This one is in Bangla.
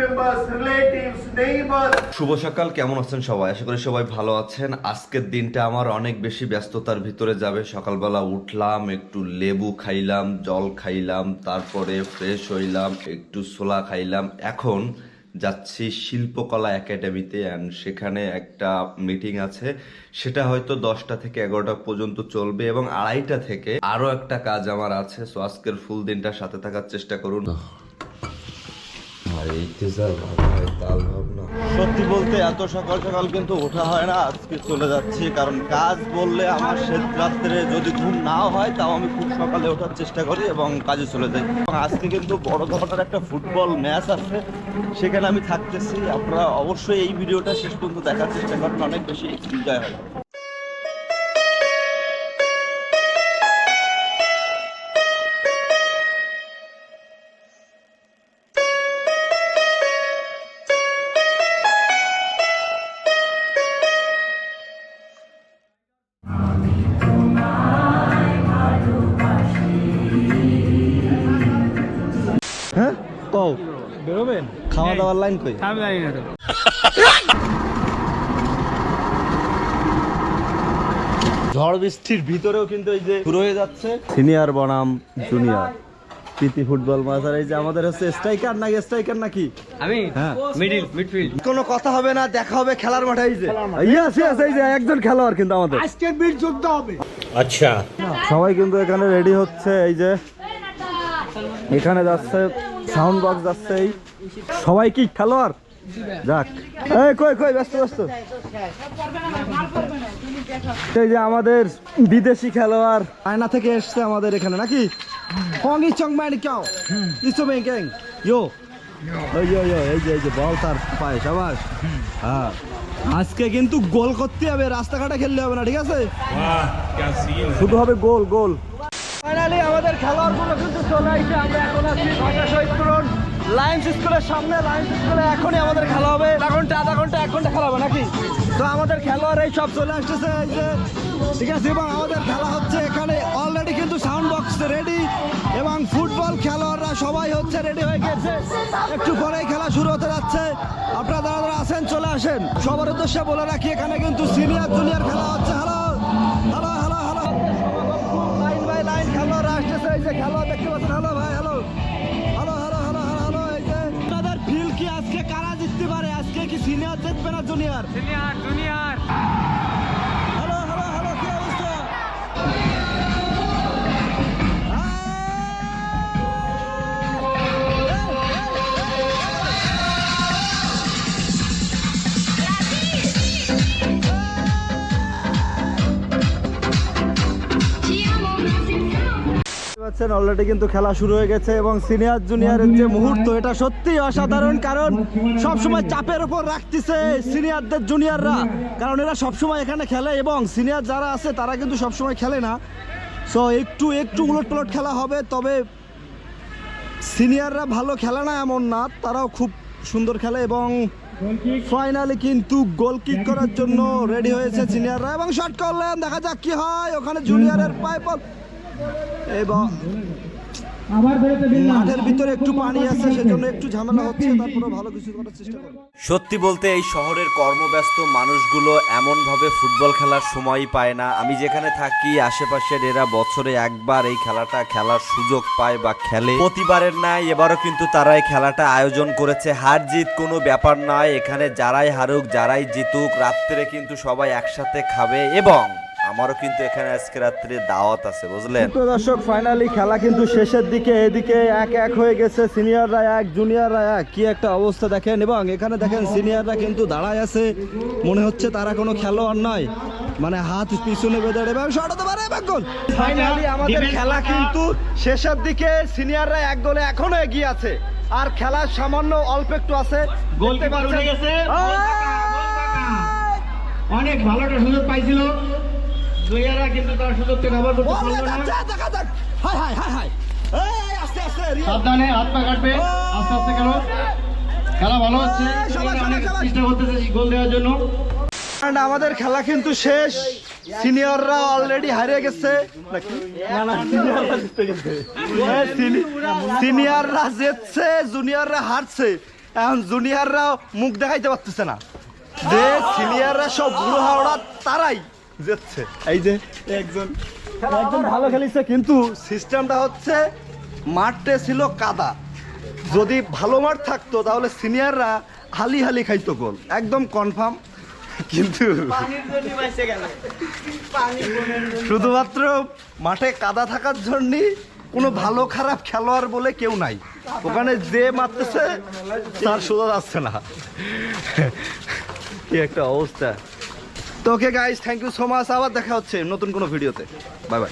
members, relatives, neighbors, শুভ সকাল কেমন আছেন সবাই? আশা করি সবাই ভালো আছেন। আজকের দিনটা আমার অনেক বেশি ব্যস্ততার ভিতরে যাবে। সকালবেলা উঠলাম একটু লেবু খাইলাম জল খাইলাম তারপরে ফ্রেশ হইলাম একটু ছোলা খাইলাম। এখন যাচ্ছি শিল্পকলা একাডেমিতে অ্যান্ড সেখানে একটা মিটিং আছে। সেটা হয়তো দশটা থেকে এগারোটা পর্যন্ত চলবে এবং আড়াইটা থেকে আরও একটা কাজ আমার আছে। সো আজকের ফুল দিনটা সাথে থাকার চেষ্টা করুন। সত্যি বলতে এত সকাল সকাল কিন্তু ওঠা হয় না, আজকে চলে যাচ্ছি, কারণ কাজ বললে আমার শেষ রাত্রে যদি ঘুম না হয়, তাও আমি খুব সকালে ওঠার চেষ্টা করি এবং কাজে চলে যাই। আজকে কিন্তু বড় ধরনের একটা ফুটবল ম্যাচ আছে, সেখানে আমি থাকতেছি। আপনারা অবশ্যই এই ভিডিওটা শেষ পর্যন্ত দেখার চেষ্টা করেন অনেক বেশি এনজয় হয় কও বেরোবেন? খাওয়া দাওয়ার লাইন কই? আমি জানি না তো। ঝড় বৃষ্টির ভিতরেও কিন্তু এই যে শুরু হয়ে যাচ্ছে। সিনিয়র বনাম জুনিয়র প্রীতি ফুটবল মাছ আর এই যে আমাদের হচ্ছে স্ট্রাইকার নাকি স্ট্রাইকার নাকি? আমি? হ্যাঁ। মিডিল মিডফিল্ড কোনো কথা হবে না দেখা হবে খেলার মাঠে এই যে। ইয়েস ইয়েস এই যে একজন খেলোয়াড় কিন্তু আমাদের। আজকের বীর যোদ্ধা হবে। সবাই কিন্তু এখানে রেডি হচ্ছে এই যে এখানে যাচ্ছে সাউন্ড বক্স যাচ্ছে এই। সবাই কি খেলোয়াড়? যাক। এই কই কই ব্যস্ত ব্যস্ত। এই যে আমাদের বিদেশি খেলোয়াড়। আয়না থেকে এসছে আমাদের এখানে নাকি? চং ইসো মেং কেং ইয়ো। ওই এই যে এই যে বল তার পায়ে সবাস। হ্যাঁ। আজকে কিন্তু গোল করতে হবে রাস্তাঘাটে খেললে হবে না ঠিক আছে? শুধু হবে গোল গোল। ফাইনালি আমাদের খেলোয়াড়গুলো কিন্তু চলে আসছে। আমরা এখন আছি ভাষা শহীদ পূরণ। লায়ন্স স্কুলের সামনে লায়ন্স স্কুলে এখনই আমাদের খেলা হবে। আধা ঘণ্টা আধা ঘণ্টা, এক ঘণ্টা খেলা হবে নাকি? তো আমাদের খেলোয়াড় এই সব চলে আসতেছে, এই যে। ঠিক আছে, এবং আমাদের খেলা হচ্ছে এখানে। অলরেডি কিন্তু সাউন্ড বক্স রেডি এবং ফুটবল খেলোয়াড়রা সবাই হচ্ছে রেডি হয়ে গেছে। একটু পরেই খেলা শুরু হতে যাচ্ছে। আপনারা যারা আসেন চলে আসেন। সবার উদ্দেশ্যে বলে রাখি, এখানে কিন্তু সিনিয়র জুনিয়র খেলা হচ্ছে। কি সিনিয়র দেখবে না জুনিয়র। Senior junior. পাচ্ছেন অলরেডি কিন্তু খেলা শুরু হয়ে গেছে এবং সিনিয়র জুনিয়রের যে মুহূর্ত, এটা সত্যি অসাধারণ, কারণ সব সময় চাপের উপর রাখতেছে সিনিয়রদের জুনিয়ররা কারণ এরা সব সময় এখানে খেলে এবং সিনিয়র যারা আছে, তারা কিন্তু সব সময় খেলে না। সো একটু একটু উলট পালট খেলা হবে, তবে সিনিয়ররা ভালো খেলে না এমন না, তারাও খুব সুন্দর খেলে এবং ফাইনালি কিন্তু গোল কিক করার জন্য রেডি হয়েছে সিনিয়ররা এবং শট করলেন, দেখা যাক কি হয়, ওখানে জুনিয়রের পাইপ এবং মাঠের ভিতরে একটু পানি আছে সেজন্য একটু ঝামেলা হচ্ছে তারপরে ভালো কিছু করার চেষ্টা করব। সত্যি বলতে এই শহরের কর্মব্যস্ত মানুষগুলো এমনভাবে ফুটবল খেলার সময়ই পায় না। আমি যেখানে থাকি আশেপাশের এরা বছরে একবার এই খেলাটা খেলার সুযোগ পায় বা খেলে। প্রতিবারের নাই এবারও কিন্তু তারা এই খেলাটা আয়োজন করেছে। হার জিত কোনো ব্যাপার নয় এখানে যারাই হারুক যারাই জিতুক রাত্রে কিন্তু সবাই একসাথে খাবে এবং আমারও কিন্তু এখানে আজকে রাত্রে দাওয়াত আছে বুঝলেন? তো দর্শক ফাইনালি খেলা কিন্তু শেষের দিকে এদিকে এক এক হয়ে গেছে সিনিয়ররা এক জুনিয়ররা এক। কি একটা অবস্থা দেখেন এবং এখানে দেখেন সিনিয়ররা কিন্তু দাঁড়ায় আছে। মনে হচ্ছে তারা কোনো খেলোয়াড় নয়। মানে হাত পিছনে বেঁধে এবং সরাতে পারে গোল ফাইনালি আমাদের খেলা কিন্তু শেষের দিকে সিনিয়ররা এক গোলে এখনও এগিয়ে আছে। আর খেলার সামান্য অল্প একটু আছে। দেখতে পাচ্ছেন। অনেক ভালো একটা সুযোগ পাইছিল। জুনিয়ররা কিন্তু তার সুযোগকে ব্যবহার করতে পারল না। দেখা যাক। Hi hi hi hi. এই আস্তে আস্তে সাবধানে হাত পা কাটবে। আস্তে আস্তে খেলো খেলা ভালো হচ্ছে। অনেক। চেষ্টা করতেছে গোল দেওয়ার জন্য। আমাদের খেলা কিন্তু শেষ। সিনিয়ররা অলরেডি হারিয়ে গেছে। নাকি না না সিনিয়ররা জিতে গেছে। সিনিয়ররা জিতছে জুনিয়ররা হারছে। এখন জুনিয়ররা মুখ দেখাইতে পারতেছে না। যে সিনিয়ররা সব বুড়ো হাওড়া তারাই। যাচ্ছে। এই যে একজন একজন ভালো খেলিছে কিন্তু সিস্টেমটা হচ্ছে মাঠে ছিল কাদা। যদি ভালো মাঠ থাকতো তাহলে সিনিয়ররা হালি হালি খাইতো গোল। একদম কনফার্ম কিন্তু শুধুমাত্র মাঠে কাদা থাকার জন্য কোনো ভালো খারাপ খেলোয়াড় বলে কেউ নাই। ওখানে যে মারতেছে তার সোজা যাচ্ছে না। কি একটা অবস্থা। তো okay guys thank you so much আবার দেখা হচ্ছে নতুন কোনো ভিডিওতে। Bye bye